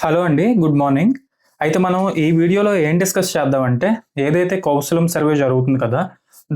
Hello అండి good morning. అయితే మనం ఈ వీడియోలో ఏం డిస్కస్ చేద్దామంటే ఏదైతే కౌశలం సర్వే జరుగుతుంది కదా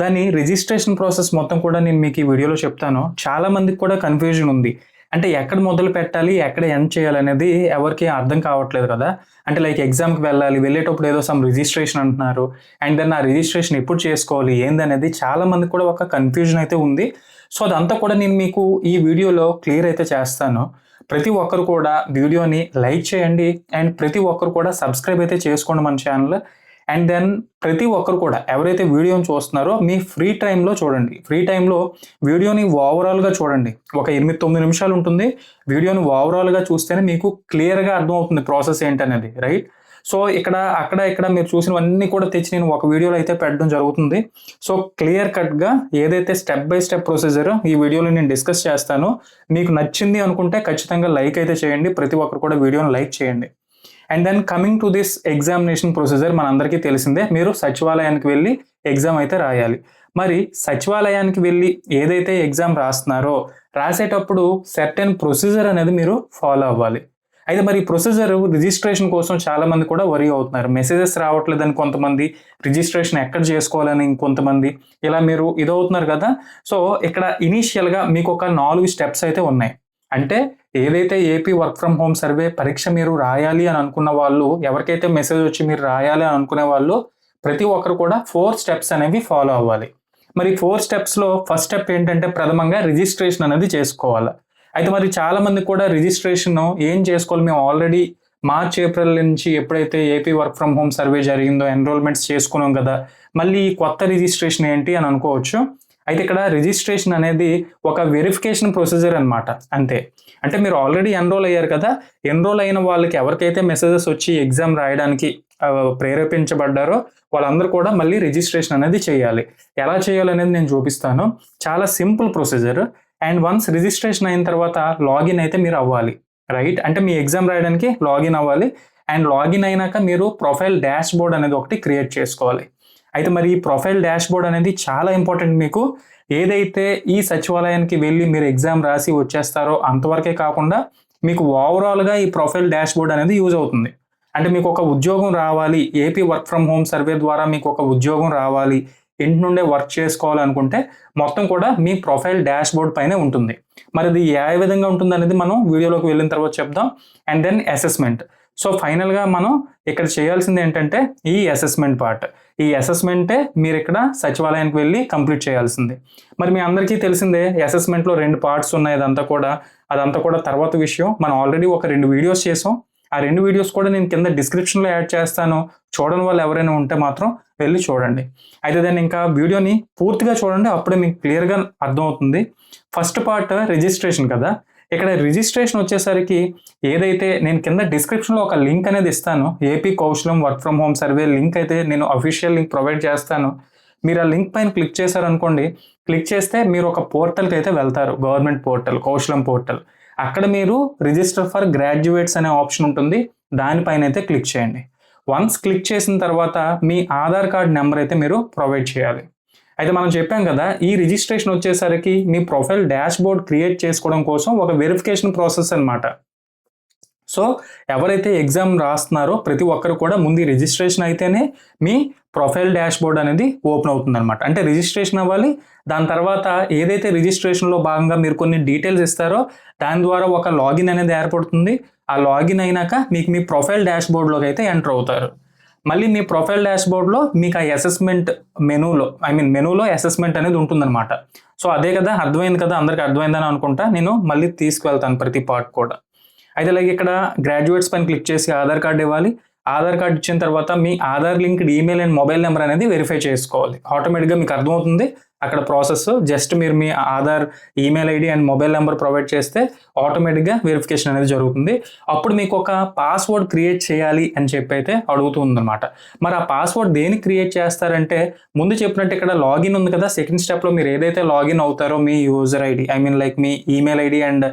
దాని రిజిస్ట్రేషన్ ప్రాసెస్ మొత్తం కూడా నేను మీకు ఈ వీడియోలో చెప్తాను. చాలా మందికి కూడా కన్ఫ్యూజన్ ఉంది. అంటే ఎక్కడ మొదలు పెట్టాలి ఎక్కడ ఎండ్ చేయాలి అనేది ఎవరికి అర్థం కావట్లేదు కదా. అంటే లైక్ ఎగ్జామ్కి వెళ్ళాలి వెళ్ళేటప్పుడు ఏదో సమ్ రిజిస్ట్రేషన్ అంటున్నారు అండ్ దెన్ ఆ రిజిస్ట్రేషన్ ఎప్పుడు చేసుకోవాలి ఏందనేది చాలా మందికి కూడా ఒక కన్ఫ్యూజన్ అయితే ఉంది. సో అదంతా కూడా నేను మీకు ఈ వీడియోలో క్లియర్ అయితే చేస్తాను. ప్రతి ఒక్కరు కూడా వీడియోని లైక్ చేయండి. అండ్ ప్రతి ఒక్కరు కూడా సబ్స్క్రైబ్ అయితే చేసుకోండి మన ఛానల్. అండ్ దెన్ ప్రతి ఒక్కరు కూడా ఎవరైతే వీడియోని చూస్తున్నారో మీ ఫ్రీ టైంలో చూడండి. ఫ్రీ టైంలో వీడియోని ఓవరాల్గా చూడండి. ఒక ఎనిమిది తొమ్మిది నిమిషాలు ఉంటుంది. వీడియోని ఓవరాల్గా చూస్తేనే మీకు క్లియర్గా అర్థమవుతుంది ప్రాసెస్ ఏంటనేది రైట్? సో ఇక్కడ అక్కడ ఇక్కడ మీరు చూసినవన్నీ కూడా తెచ్చి నేను ఒక వీడియోలో అయితే పెట్టడం జరుగుతుంది. సో క్లియర్ కట్గా ఏదైతే స్టెప్ బై స్టెప్ ప్రొసీజర్ ఈ వీడియోలో నేను డిస్కస్ చేస్తాను మీకు నచ్చింది అనుకుంటే ఖచ్చితంగా లైక్ అయితే చేయండి. ప్రతి ఒక్కరు కూడా వీడియోని లైక్ చేయండి. And then coming to this examination procedure మనందరికీ తెలిసిందే మీరు సచివాలయానికి వెళ్ళి ఎగ్జామ్ అయితే రాయాలి. మరి సచివాలయానికి వెళ్ళి ఏదైతే ఎగ్జామ్ రాస్తున్నారో రాసేటప్పుడు సర్టెన్ ప్రొసీజర్ అనేది మీరు ఫాలో అవ్వాలి. అయితే మరి ప్రొసీజర్ రిజిస్ట్రేషన్ కోసం చాలా మంది కూడా వరి అవుతున్నారు. మెసేజెస్ రావట్లేదని కొంతమంది రిజిస్ట్రేషన్ ఎక్కడ చేసుకోవాలని ఇంకొంతమంది. ఇలా మీరు ఇదవుతున్నారు కదా. సో ఇక్కడ ఇనీషియల్గా మీకు ఒక నాలుగు స్టెప్స్ అయితే ఉన్నాయి. అంటే ఏదైతే AP work from home survey పరీక్ష మీరు రాయాలి అని అనుకున్న వాళ్ళు ఎవరికైతే మెసేజ్ వచ్చి మీరు రాయాలి అని అనుకునే వాళ్ళు ప్రతి ఒక్కరు కూడా ఫోర్ స్టెప్స్ అనేవి ఫాలో అవ్వాలి. మరి ఫోర్ స్టెప్స్లో ఫస్ట్ స్టెప్ ఏంటంటే ప్రథమంగా రిజిస్ట్రేషన్ అనేది చేసుకోవాలి. అయితే మరి చాలా మంది కూడా రిజిస్ట్రేషన్ ఏం చేసుకోవాలి? మేము ఆల్రెడీ మార్చ్ ఏప్రిల్ నుంచి ఎప్పుడైతే AP work from home survey జరిగిందో ఎన్రోల్మెంట్స్ చేసుకున్నాం కదా మళ్ళీ ఈ కొత్త రిజిస్ట్రేషన్ ఏంటి అని అనుకోవచ్చు. అయితే ఇక్కడ రిజిస్ట్రేషన్ అనేది ఒక వెరిఫికేషన్ ప్రొసీజర్ అనమాట అంతే. అంటే మీరు ఆల్రెడీ ఎన్రోల్ అయ్యారు కదా ఎన్రోల్ అయిన వాళ్ళకి ఎవరికైతే మెసేజెస్ వచ్చి ఎగ్జామ్ రాయడానికి ప్రేరేపించబడ్డారో వాళ్ళందరూ కూడా మళ్ళీ రిజిస్ట్రేషన్ అనేది చేయాలి. ఎలా చేయాలనేది నేను చూపిస్తాను. చాలా simple procedure and once registration అయిన తర్వాత లాగిన్ అయితే మీరు అవ్వాలి రైట్ అంటే మీ ఎగ్జామ్ రాయడానికి లాగిన్ అవ్వాలి. అండ్ లాగిన్ అయినాక మీరు ప్రొఫైల్ డాష్ బోర్డ్ అనేది ఒకటి క్రియేట్ చేసుకోవాలి. అయితే మరి ఈ ప్రొఫైల్ డాష్ బోర్డ్ అనేది చాలా ఇంపార్టెంట్ మీకు. ఏదైతే ఈ సచివాలయానికి వెళ్ళి మీరు ఎగ్జామ్ రాసి వచ్చేస్తారో అంతవరకే కాకుండా మీకు ఓవరాల్గా ఈ ప్రొఫైల్ డాష్ బోర్డ్ అనేది యూజ్ అవుతుంది. అంటే మీకు ఒక ఉద్యోగం రావాలి. AP work from home survey ద్వారా మీకు ఒక ఉద్యోగం రావాలి. ఇంటి నుండే వర్క్ చేసుకోవాలనుకుంటే మొత్తం కూడా మీ ప్రొఫైల్ డాష్ బోర్డ్ పైనే ఉంటుంది. మరి ఇది ఏ విధంగా ఉంటుంది అనేది మనం వీడియోలోకి వెళ్ళిన తర్వాత చెప్దాం. అండ్ దెన్ అసెస్మెంట్ సో ఫైనల్గా మనం ఇక్కడ చేయాల్సింది ఏంటంటే ఈ అసెస్మెంట్ పార్ట్ ఈ అసెస్మెంటే మీరు ఇక్కడ సచివాలయానికి వెళ్ళి కంప్లీట్ చేయాల్సింది. మరి మీ అందరికీ తెలిసిందే అసెస్మెంట్లో రెండు పార్ట్స్ ఉన్నాయి అదంతా కూడా. అదంతా కూడా తర్వాత విషయం. మనం ఆల్రెడీ ఒక రెండు వీడియోస్ చేసాం. ఆ రెండు వీడియోస్ కూడా నేను కింద డిస్క్రిప్షన్లో యాడ్ చేస్తాను. చూడని వాళ్ళు ఎవరైనా ఉంటే మాత్రం వెళ్ళి చూడండి. అయితే దాన్ని ఇంకా వీడియోని పూర్తిగా చూడండి. అప్పుడే మీకు క్లియర్గా అర్థమవుతుంది. ఫస్ట్ పార్ట్ రిజిస్ట్రేషన్ కదా. ఇక్కడ రిజిస్ట్రేషన్ వచ్చేసరికి ఏదైతే నేను కింద డిస్క్రిప్షన్లో ఒక లింక్ అనేది ఇస్తాను. AP Kaushalam work from home survey link అయితే నేను అఫీషియల్ లింక్ ప్రొవైడ్ చేస్తాను. మీరు ఆ లింక్ పైన క్లిక్ చేశారనుకోండి క్లిక్ చేస్తే మీరు ఒక పోర్టల్కి అయితే వెళ్తారు. Government portal Kaushalam portal. అక్కడ మీరు రిజిస్టర్ ఫర్ గ్రాడ్యుయేట్స్ అనే ఆప్షన్ ఉంటుంది. దానిపైన అయితే క్లిక్ చేయండి. వన్స్ క్లిక్ చేసిన తర్వాత మీ ఆధార్ కార్డ్ నెంబర్ అయితే మీరు ప్రొవైడ్ చేయాలి. అయితే మనం చెప్పాం కదా ఈ రిజిస్ట్రేషన్ వచ్చేసరికి మీ ప్రొఫైల్ డాష్ బోర్డ్ క్రియేట్ చేసుకోవడం కోసం ఒక వెరిఫికేషన్ ప్రాసెస్ అన్నమాట. సో ఎవరైతే ఎగ్జామ్ రాస్తున్నారో ప్రతి ఒక్కరు కూడా ముందు రిజిస్ట్రేషన్ అయితేనే మీ ప్రొఫైల్ డాష్ బోర్డ్ అనేది ఓపెన్ అవుతుంది అనమాట అంటే రిజిస్ట్రేషన్ అవ్వాలి దాని తర్వాత ఏదైతే రిజిస్ట్రేషన్లో భాగంగా మీరు కొన్ని డీటెయిల్స్ ఇస్తారో దాని ద్వారా ఒక లాగిన్ అనేది ఏర్పడుతుంది. ఆ లాగిన్ అయినాక మీకు మీ ప్రొఫైల్ డాష్ బోర్డ్లోకి అయితే ఎంటర్ అవుతారు. మళ్ళీ మీ ప్రొఫైల్ డాష్ బోర్డ్లో మీకు ఆ అసెస్మెంట్ మెనూలో ఐ మీన్ మెనూలో అసెస్మెంట్ అనేది ఉంటుందన్నమాట. సో అదే కదా అర్థమైంది కదా అందరికి అర్థమైందని అనుకుంటా నేను మళ్ళీ తీసుకువెళ్తాను ప్రతి పార్ట్ కూడా. అయితే లైక్ ఇక్కడ గ్రాడ్యుయేట్స్ పైన క్లిక్ చేసి ఆధార్ కార్డు ఇవ్వాలి. ఆధార్ కార్డు ఇచ్చిన తర్వాత మీ Aadhaar linked email and mobile number అనేది వెరిఫై చేసుకోవాలి. ఆటోమేటిక్గా మీకు అర్థమవుతుంది. అక్కడ ప్రాసెస్ జస్ట్ మీరు మీ Aadhaar email ID and mobile number provide చేస్తే ఆటోమేటిక్గా వెరిఫికేషన్ అనేది జరుగుతుంది. అప్పుడు మీకు ఒక పాస్వర్డ్ క్రియేట్ చేయాలి అని చెప్పి అయితే అడుగుతుందన్నమాట మరి ఆ పాస్వర్డ్ దేనికి క్రియేట్ చేస్తారంటే ముందు చెప్పినట్టు ఇక్కడ లాగిన్ ఉంది కదా సెకండ్ స్టెప్లో మీరు ఏదైతే లాగిన్ అవుతారో మీ user ID I mean like me email ID and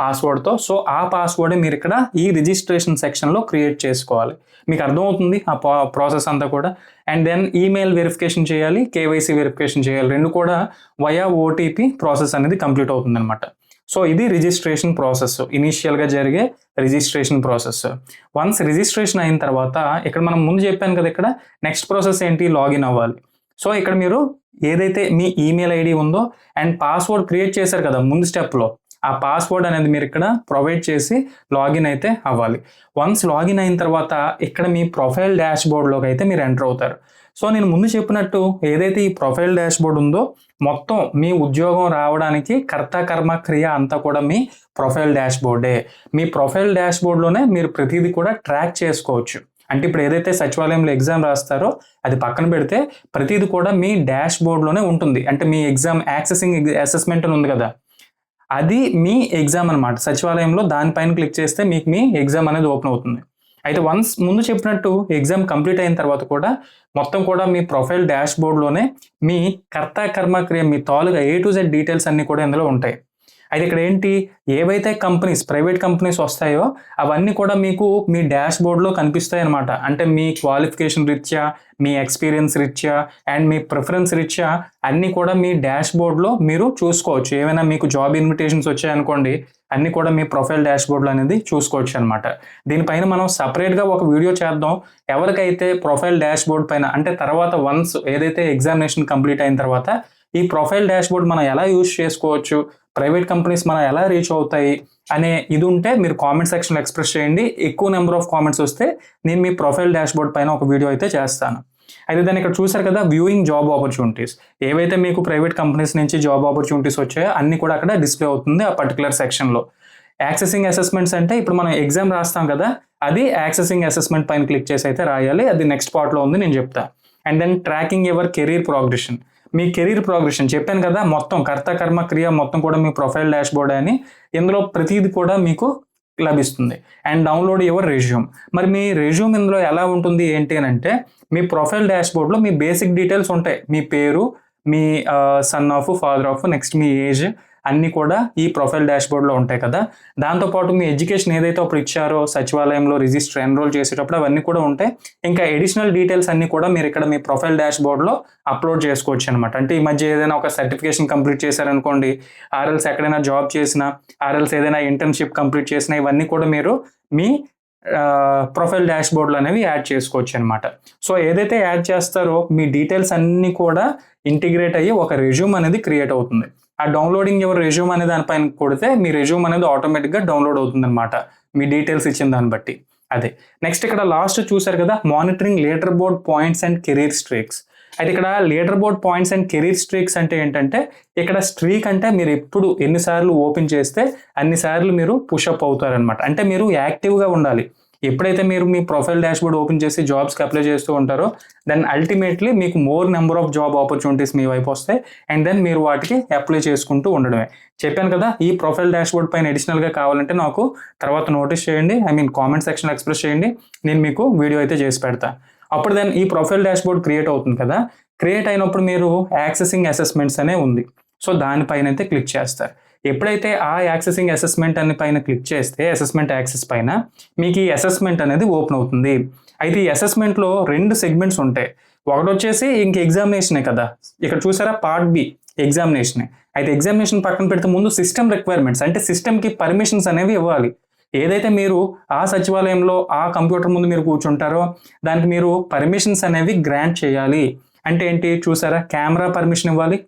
పాస్వర్డ్తో సో ఆ పాస్వర్డ్ మీరు ఇక్కడ ఈ రిజిస్ట్రేషన్ సెక్షన్లో క్రియేట్ చేసుకోవాలి. మీకు అర్థమవుతుంది ఆ ప్రాసెస్ అంతా కూడా. అండ్ దెన్ ఈమెయిల్ వెరిఫికేషన్ చేయాలి కేవైసీ వెరిఫికేషన్ చేయాలి. రెండు కూడా వయా ఓటీపీ ప్రాసెస్ అనేది కంప్లీట్ అవుతుంది అనమాట సో ఇది రిజిస్ట్రేషన్ ప్రాసెస్ ఇనీషియల్గా జరిగే రిజిస్ట్రేషన్ ప్రాసెస్ వన్స్ రిజిస్ట్రేషన్ అయిన తర్వాత ఇక్కడ మనం ముందు చెప్పాను కదా ఇక్కడ నెక్స్ట్ ప్రాసెస్ ఏంటి? లాగిన్ అవ్వాలి. సో ఇక్కడ మీరు ఏదైతే మీ ఈమెయిల్ ఐడి ఉందో అండ్ పాస్వర్డ్ క్రియేట్ చేశారు కదా ముందు స్టెప్లో ఆ పాస్వర్డ్ అనేది మీరు ఇక్కడ ప్రొవైడ్ చేసి లాగిన్ అయితే అవ్వాలి. వన్స్ లాగిన్ అయిన తర్వాత ఇక్కడ మీ ప్రొఫైల్ డాష్ బోర్డ్లోకి అయితే మీరు ఎంటర్ అవుతారు. సో నేను ముందు చెప్పినట్టు ఏదైతే ఈ ప్రొఫైల్ డాష్ బోర్డ్ ఉందో మొత్తం మీ ఉద్యోగం రావడానికి కర్త కర్మ క్రియ అంతా కూడా మీ ప్రొఫైల్ డాష్ బోర్డే మీ ప్రొఫైల్ డాష్ బోర్డ్లోనే మీరు ప్రతిదీ కూడా ట్రాక్ చేసుకోవచ్చు. అంటే ఇప్పుడు ఏదైతే సచివాలయంలో ఎగ్జామ్ రాస్తారో అది పక్కన పెడితే ప్రతిదీ కూడా మీ డాష్ బోర్డ్లోనే ఉంటుంది. అంటే మీ ఎగ్జామ్ యాక్సెసింగ్ అసెస్మెంట్ అని ఉంది కదా అది మీ ఎగ్జామ్ అనమాట సచివాలయంలో దానిపైన క్లిక్ చేస్తే మీకు మీ ఎగ్జామ్ అనేది ఓపెన్ అవుతుంది. అయితే వన్స్ ముందు చెప్పినట్టు ఎగ్జామ్ కంప్లీట్ అయిన తర్వాత కూడా మొత్తం కూడా మీ ప్రొఫైల్ డాష్ బోర్డ్లోనే మీ కర్త కర్మ క్రియ మీ తాలుగా ఏ టు జెడ్ డీటెయిల్స్ అన్నీ కూడా ఇందులో ఉంటాయి. అయితే ఇక్కడ ఏంటి? ఏవైతే కంపెనీస్ ప్రైవేట్ కంపెనీస్ వస్తాయో అవన్నీ కూడా మీకు మీ డాష్ బోర్డ్లో కనిపిస్తాయి అనమాట అంటే మీ క్వాలిఫికేషన్ రీత్యా మీ ఎక్స్పీరియన్స్ రీత్యా అండ్ మీ ప్రిఫరెన్స్ రీత్యా అన్నీ కూడా మీ డాష్ బోర్డ్లో మీరు చూసుకోవచ్చు. ఏమైనా మీకు జాబ్ ఇన్విటేషన్స్ వచ్చాయనుకోండి అన్నీ కూడా మీ ప్రొఫైల్ డాష్ బోర్డ్లో అనేది చూసుకోవచ్చు అనమాట దీనిపైన మనం సపరేట్గా ఒక వీడియో చేద్దాం. ఎవరికైతే ప్రొఫైల్ డాష్ బోర్డ్ పైన అంటే తర్వాత వన్స్ ఏదైతే ఎగ్జామినేషన్ కంప్లీట్ అయిన తర్వాత ఈ ప్రొఫైల్ డాష్ బోర్డ్ మనం ఎలా యూజ్ చేసుకోవచ్చు? ప్రైవేట్ కంపెనీస్ మనం ఎలా రీచ్ అవుతాయి? అనే ఇది ఉంటే మీరు కామెంట్ సెక్షన్లో ఎక్స్ప్రెస్ చేయండి. ఎక్కువ నెంబర్ ఆఫ్ కామెంట్స్ వస్తే నేను మీ ప్రొఫైల్ డాష్ బోర్డ్ పైన ఒక వీడియో అయితే చేస్తాను. అయితే దాన్ని ఇక్కడ చూసారు కదా వ్యూయింగ్ జాబ్ ఆపర్చునిటీస్ ఏవైతే మీకు ప్రైవేట్ కంపెనీస్ నుంచి జాబ్ ఆపర్చునిటీస్ వచ్చాయో అన్ని కూడా అక్కడ డిస్ప్లే అవుతుంది ఆ పర్టికులర్ సెక్షన్లో యాక్సెసింగ్ అసెస్మెంట్స్ అంటే ఇప్పుడు మనం ఎగ్జామ్ రాస్తాం కదా అది యాక్సెసింగ్ అసెస్మెంట్ పైన క్లిక్ చేసి అయితే రాయాలి. అది నెక్స్ట్ పార్ట్లో ఉంది నేను చెప్తాను and then tracking ever career progression me career progression చెప్పాను కదా మొత్తం కర్త కర్మ క్రియ మొత్తం కూడా మీ ప్రొఫైల్ డాష్ బోర్డ్ అని ఇందులో ప్రతిదీ కూడా మీకు లభిస్తుంది. And download your resume. మరి మీ రెజ్యూమ్ ఇందులో ఎలా ఉంటుంది ఏంటి అని అంటే మీ ప్రొఫైల్ డాష్ బోర్డ్లో మీ బేసిక్ డీటెయిల్స్ ఉంటాయి. మీ పేరు మీ son of father of next me age అన్నీ కూడా ఈ ప్రొఫైల్ డాష్ బోర్డ్లో ఉంటాయి కదా. దాంతోపాటు మీ ఎడ్యుకేషన్ ఏదైతే అప్పుడు ఇచ్చారో సచివాలయంలో రిజిస్టర్ ఎన్రోల్ చేసేటప్పుడు అవన్నీ కూడా ఉంటాయి. ఇంకా ఎడిషనల్ డీటెయిల్స్ అన్నీ కూడా మీరు ఇక్కడ మీ ప్రొఫైల్ డాష్ బోర్డ్లో అప్లోడ్ చేసుకోవచ్చు అనమాట అంటే ఈ మధ్య ఏదైనా ఒక సర్టిఫికేషన్ కంప్లీట్ చేశారనుకోండి ఆర్ఎల్స్ ఎక్కడైనా జాబ్ చేసినా ఆర్ఎల్స్ ఏదైనా ఇంటర్న్షిప్ కంప్లీట్ చేసినా ఇవన్నీ కూడా మీరు మీ ప్రొఫైల్ డాష్ బోర్డ్లు అనేవి యాడ్ చేసుకోవచ్చు అనమాట సో ఏదైతే యాడ్ చేస్తారో మీ డీటెయిల్స్ అన్నీ కూడా ఇంటిగ్రేట్ అయ్యి ఒక రెజ్యూమ్ అనేది క్రియేట్ అవుతుంది. ఆ డౌన్లోడింగ్ ఎవరు రెజ్యూమ్ అనే దానిపైన కొడితే మీ రెజ్యూమ్ అనేది ఆటోమేటిక్గా డౌన్లోడ్ అవుతుంది అనమాట మీ డీటెయిల్స్ ఇచ్చిన దాన్ని బట్టి. అదే. నెక్స్ట్ ఇక్కడ లాస్ట్ చూసారు కదా monitoring leaderboard points and career streaks అయితే ఇక్కడ leaderboard points and career streaks అంటే ఏంటంటే ఇక్కడ స్ట్రీక్ అంటే మీరు ఎప్పుడు ఎన్నిసార్లు ఓపెన్ చేస్తే అన్నిసార్లు మీరు పుషప్ అవుతారనమాట అంటే మీరు యాక్టివ్గా ఉండాలి. ఎప్పుడైతే మీరు మీ ప్రొఫైల్ డాష్బోర్డ్ ఓపెన్ చేసి జాబ్స్కి అప్లై చేస్తూ ఉంటారో దెన్ అల్టిమేట్లీ మీకు more number of job opportunities మీ వైపు వస్తాయి. అండ్ దెన్ మీరు వాటికి అప్లై చేసుకుంటూ ఉండడమే. చెప్పాను కదా ఈ ప్రొఫైల్ డాష్ బోర్డ్ పైన అడిషనల్గా కావాలంటే నాకు తర్వాత నోటీస్ చేయండి. I mean comment section express చేయండి. నేను మీకు వీడియో అయితే చేసి పెడతా. అప్పుడు దెన్ ఈ ప్రొఫైల్ డాష్బోర్డ్ క్రియేట్ అవుతుంది కదా. క్రియేట్ అయినప్పుడు మీరు యాక్సెసింగ్ అసెస్మెంట్స్ అనే ఉంది. సో దానిపైన అయితే క్లిక్ చేస్తారు. ఎప్పుడైతే ఆ యాక్సెసింగ్ అసెస్మెంట్ అనే పైన క్లిక్ చేస్తే అసెస్మెంట్ యాక్సెస్ పైన మీకు ఈ అసెస్మెంట్ అనేది ఓపెన్ అవుతుంది. అయితే ఈ అసెస్మెంట్లో రెండు సెగ్మెంట్స్ ఉంటాయి. ఒకటి వచ్చేసి ఇంక ఎగ్జామినేషనే కదా. ఇక్కడ చూసారా? పార్ట్ బి ఎగ్జామినేషనే. అయితే ఎగ్జామినేషన్ పక్కన పెడితే ముందు సిస్టమ్ రిక్వైర్మెంట్స్ అంటే సిస్టమ్కి పర్మిషన్స్ అనేవి ఇవ్వాలి. ఏదైతే మీరు ఆ సచివాలయంలో ఆ కంప్యూటర్ ముందు మీరు కూర్చుంటారో దానికి మీరు పర్మిషన్స్ అనేవి గ్రాంట్ చేయాలి. అంటే ఏంటి? చూసారా? కెమెరా పర్మిషన్ ఇవ్వాలి.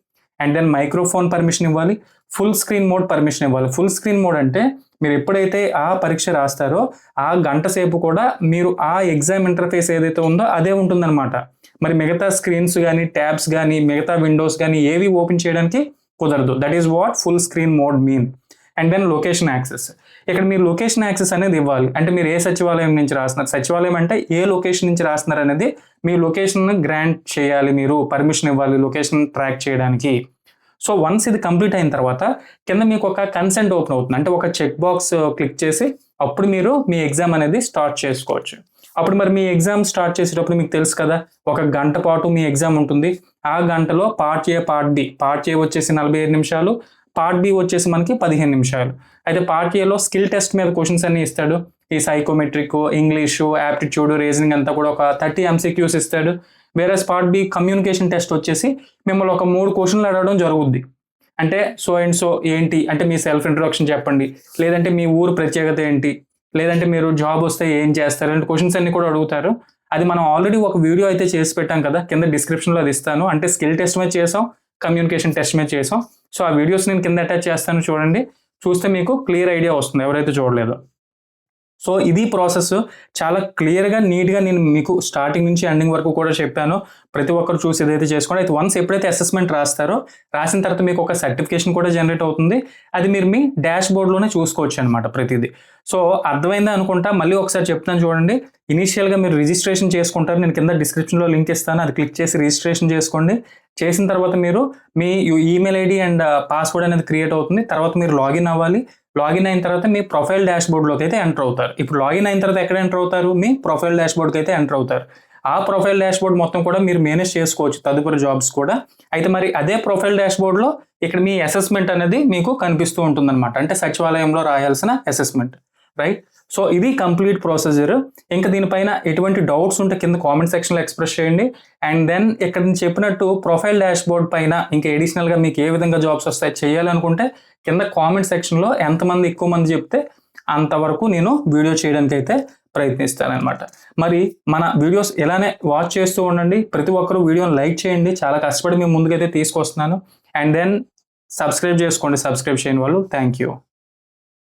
అండ్ దెన్ మైక్రోఫోన్ పర్మిషన్ ఇవ్వాలి. ఫుల్ స్క్రీన్ మోడ్ పర్మిషన్ ఇవ్వాలి. ఫుల్ స్క్రీన్ మోడ్ అంటే మీరు ఎప్పుడైతే ఆ పరీక్ష రాస్తారో ఆ గంట సేపు కూడా మీరు ఆ ఎగ్జామ్ ఇంటర్ఫేస్ ఏదైతే ఉందో అదే ఉంటుందన్నమాట. మరి మిగతా స్క్రీన్స్ కానీ ట్యాబ్స్ కానీ మిగతా విండోస్ కానీ ఏవి ఓపెన్ చేయడానికి కుదరదు. That is what full screen mode mean and then location access ఇక్కడ మీరు లొకేషన్ యాక్సెస్ అనేది ఇవ్వాలి. అంటే మీరు ఏ సచివాలయం నుంచి రాస్తున్నారు? సచివాలయం అంటే ఏ లొకేషన్ నుంచి రాస్తున్నారు అనేది మీ లొకేషన్ గ్రాంట్ చేయాలి మీరు. పర్మిషన్ ఇవ్వాలి లొకేషన్ ట్రాక్ చేయడానికి. సో వన్స్ ఇది కంప్లీట్ అయిన తర్వాత కింద మీకు ఒక కన్సెంట్ ఓపెన్ అవుతుంది. అంటే ఒక చెక్ బాక్స్ క్లిక్ చేసి అప్పుడు మీరు మీ ఎగ్జామ్ అనేది స్టార్ట్ చేసుకోవచ్చు. అప్పుడు మరి మీ ఎగ్జామ్ స్టార్ట్ చేసేటప్పుడు మీకు తెలుసు కదా ఒక గంట పాటు మీ ఎగ్జామ్ ఉంటుంది. ఆ గంటలో part A part B part A వచ్చేసి నలభై ఐదు నిమిషాలు పార్ట్ బి వచ్చేసి మనకి పదిహేను నిమిషాలు. అయితే పార్ట్ ఏలో స్కిల్ టెస్ట్ మీద క్వశ్చన్స్ అన్ని ఇస్తాడు. ఈ సైకోమెట్రిక్ ఇంగ్లీషు యాప్టిట్యూడ్ రీజనింగ్ అంతా కూడా ఒక థర్టీ ఎంసీక్యూస్ ఇస్తాడు. వేరే పార్ట్ బి కమ్యూనికేషన్ టెస్ట్ వచ్చేసి మిమ్మల్ని ఒక మూడు క్వశ్చన్లు అడగడం జరుగుద్ది. అంటే సో అండ్ సో ఏంటి? అంటే మీ సెల్ఫ్ ఇంట్రొడక్షన్ చెప్పండి. లేదంటే మీ ఊరు ప్రత్యేకత ఏంటి? లేదంటే మీరు జాబ్ వస్తే ఏం చేస్తారు? అంటే క్వశ్చన్స్ అన్ని కూడా అడుగుతారు. అది మనం ఆల్రెడీ ఒక వీడియో అయితే చేసి పెట్టాం కదా కింద డిస్క్రిప్షన్లో అది ఇస్తాను. అంటే స్కిల్ టెస్ట్ మీద చేసాం కమ్యూనికేషన్ టెస్ట్ మీద చేసాం. సో ఆ వీడియోస్ నేను కింద అటాచ్ చేస్తాను చూడండి. చూస్తే మీకు క్లియర్ ఐడియా వస్తుంది. ఎవరైతే చూడలేదో. సో ఇది ప్రాసెస్ చాలా క్లియర్గా నీట్గా నేను మీకు స్టార్టింగ్ నుంచి ఎండింగ్ వరకు కూడా చెప్పాను. ప్రతి ఒక్కరు చూసి ఏదైతే చేసుకోండి. అయితే వన్స్ ఎప్పుడైతే అసెస్మెంట్ రాస్తారో రాసిన తర్వాత మీకు ఒక సర్టిఫికేషన్ కూడా జనరేట్ అవుతుంది. అది మీరు మీ డాష్ బోర్డ్లోనే చూసుకోవచ్చు అనమాట ప్రతిదీ. సో అర్థమైందా అనుకుంటా? మళ్ళీ ఒకసారి చెప్తాను చూడండి. ఇనీషియల్గా మీరు రిజిస్ట్రేషన్ చేసుకుంటారు. నేను కింద డిస్క్రిప్షన్లో లింక్ ఇస్తాను. అది క్లిక్ చేసి రిజిస్ట్రేషన్ చేసుకోండి. చేసిన తర్వాత మీరు మీ ఈమెయిల్ ఐడి అండ్ పాస్వర్డ్ అనేది క్రియేట్ అవుతుంది. తర్వాత మీరు లాగిన్ అవ్వాలి. లాగిన్ అయిన తర్వాత మీ ప్రొఫైల్ డాష్ బోర్డ్లోకి అయితే ఎంటర్ అవుతారు. ఇప్పుడు లాగిన్ అయిన తర్వాత ఎక్కడ ఎంటర్ అవుతారు? మీ ప్రొఫైల్ డాష్ బోర్డ్కి అయితే ఎంటర్ అవుతారు. ఆ ప్రొఫైల్ డాష్ బోర్డ్ మొత్తం కూడా మీరు మేనేజ్ చేసుకోవచ్చు. తదుపరి జాబ్స్ కూడా. అయితే మరి అదే ప్రొఫైల్ డాష్ బోర్డ్లో ఇక్కడ మీ అసెస్మెంట్ అనేది మీకు కనిపిస్తూ ఉంటుందన్నమాట. అంటే సచివాలయంలో రాయాల్సిన అసెస్మెంట్. రైట్? సో ఇది కంప్లీట్ ప్రొసీజర్ ఇంకా దీనిపైన ఎటువంటి డౌట్స్ ఉంటే కింద కామెంట్ సెక్షన్లో ఎక్స్ప్రెస్ చేయండి. అండ్ దెన్ ఇక్కడ నేను చెప్పినట్టు ప్రొఫైల్ డాష్ బోర్డ్ పైన ఇంకా ఎడిషనల్గా మీకు ఏ విధంగా జాబ్స్ వస్తాయి చేయాలనుకుంటే కింద కామెంట్ సెక్షన్లో ఎంతమంది ఎక్కువ మంది చెప్తే అంతవరకు నేను వీడియో చేయడానికి అయితే ప్రయత్నిస్తానమాట మరి మన వీడియోస్ ఇలానే వాచ్ చేస్తూ ఉండండి. ప్రతి ఒక్కరు వీడియోని లైక్ చేయండి. చాలా కష్టపడి మేము ముందుకైతే తీసుకొస్తున్నాను. అండ్ దెన్ సబ్స్క్రైబ్ చేసుకోండి. సబ్స్క్రైబ్ చేయని వాళ్ళు. Thank you.